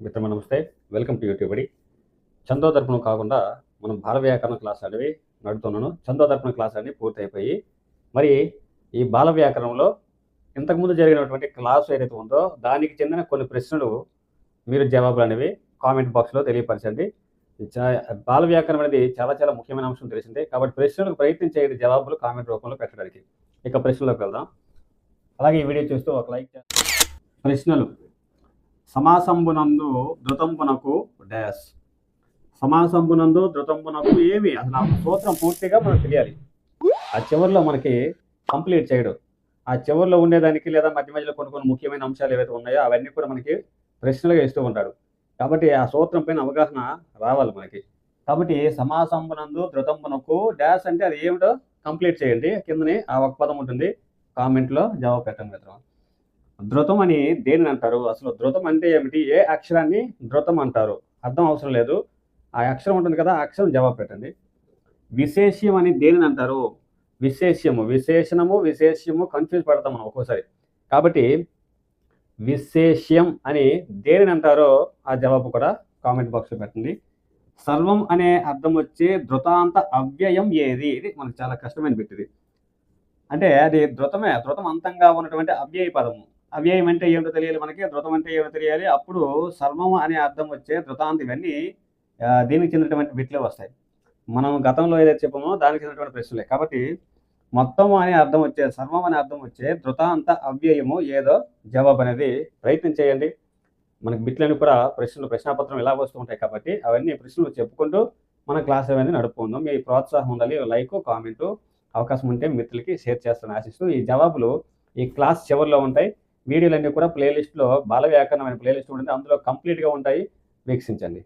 మిత్రమ నమస్తే. Welcome to YouTube Chando Darpanam కాకుండా మనం బాల వ్యాకరణ క్లాస్ అనేవి నడుతున్నాను చందోదర్పణ క్లాస్ అనేవి పూర్తయిపోయి మరి ఈ బాల వ్యాకరణంలో ఇంతకుముందు జరిగినటువంటి క్లాస్ ఏదైతే ఉందో దానికి చెందిన కొన్ని ప్రశ్నలు మీరు జవాబులు అనేవి కామెంట్ బాక్స్లో తెలియపరచండి. బాల వ్యాకరణం అనేది చాలా చాలా ముఖ్యమైన అంశం తెలిసిందే. కాబట్టి ప్రశ్నలకు ప్రయత్నం చేయండి జవాబులు కామెంట్ రూపంలో పెట్టడానికి. ఇక ప్రశ్నలోకి వెళ్దాం. అలాగే ఈ వీడియో చూస్తూ ఒక లైక్ ప్రశ్నలు. సమాసంబునందు ధృతంబునకు డాష్ సమాసంబునందు ధృతంబునకు ఏమి? అసలు ఆ సూత్రం పూర్తిగా మనకు తెలియాలి. ఆ చివరిలో మనకి కంప్లీట్ చేయడం. ఆ చివరిలో ఉండేదానికి లేదా మధ్య మధ్యలో కొన్ని కొన్ని ముఖ్యమైన అంశాలు ఏవైతే ఉన్నాయో అవన్నీ కూడా మనకి ప్రశ్నలుగా ఇస్తూ ఉంటాడు. కాబట్టి ఆ సూత్రం పైన అవగాహన రావాలి మనకి. కాబట్టి సమాసంబునందు ధృతంబునకు డాష్ అంటే అది ఏమిటో కంప్లీట్ చేయండి. కిందనే ఆ ఒక పదం ఉంటుంది. కామెంట్లో జవాబు పెట్టండి మిత్రం ధృతం అని దేనిని అంటారు? అసలు ధృతం అంటే ఏమిటి? ఏ అక్షరాన్ని ధృతం అంటారు? అర్థం అవసరం లేదు. ఆ అక్షరం ఉంటుంది కదా ఆ అక్షరం జవాబు పెట్టండి. విశేష్యం అని దేనిని అంటారు? విశేష్యము. విశేషణము విశేష్యము కన్ఫ్యూజ్ పడతాం మనం ఒక్కోసారి. కాబట్టి విశేష్యం అని దేనిని అంటారో ఆ జవాబు కూడా కామెంట్ బాక్స్లో పెట్టండి. సర్వం అనే అర్థం వచ్చే ధృతాంత అవ్యయం ఏది? ఇది మనకు చాలా కష్టమైన పెట్టింది. అంటే అది ధృతమే ధృతం అంతంగా ఉన్నటువంటి అవ్యయ పదము. అవ్యయం అంటే ఏమిటో తెలియాలి మనకి ధృతం అంటే ఏమిటో తెలియాలి. అప్పుడు సర్వం అనే అర్థం వచ్చే ధృతాంత ఇవన్నీ దీనికి చెందినటువంటి బిట్లే వస్తాయి. మనం గతంలో ఏదైతే చెప్పామో దానికి చెందినటువంటి ప్రశ్నలే. కాబట్టి మొత్తం అనే అర్థం వచ్చే సర్వం అనే అర్థం వచ్చే ధృతాంత అవ్యయము ఏదో జవాబు అనేది ప్రయత్నం చేయండి. మనకి బిట్లని కూడా ప్రశ్నలు ప్రశ్నాపత్రం ఇలా వస్తూ ఉంటాయి కాబట్టి అవన్నీ ప్రశ్నలు చెప్పుకుంటూ మన క్లాస్ అనేది నడుపుకుందాం. మీ ప్రోత్సాహం ఉండాలి లైక్ కామెంటు అవకాశం ఉంటే మిత్రులకి షేర్ చేస్తాను ఆశిస్తూ ఈ జవాబులు ఈ క్లాస్ చివరిలో ఉంటాయి. వీడియోలన్నీ కూడా ప్లేలిస్ట్లో బాల వ్యాకరణం అనే ప్లేలిస్ట్ ఉంటుంది. అందులో కంప్లీట్గా ఉంటాయి. వీక్షించండి.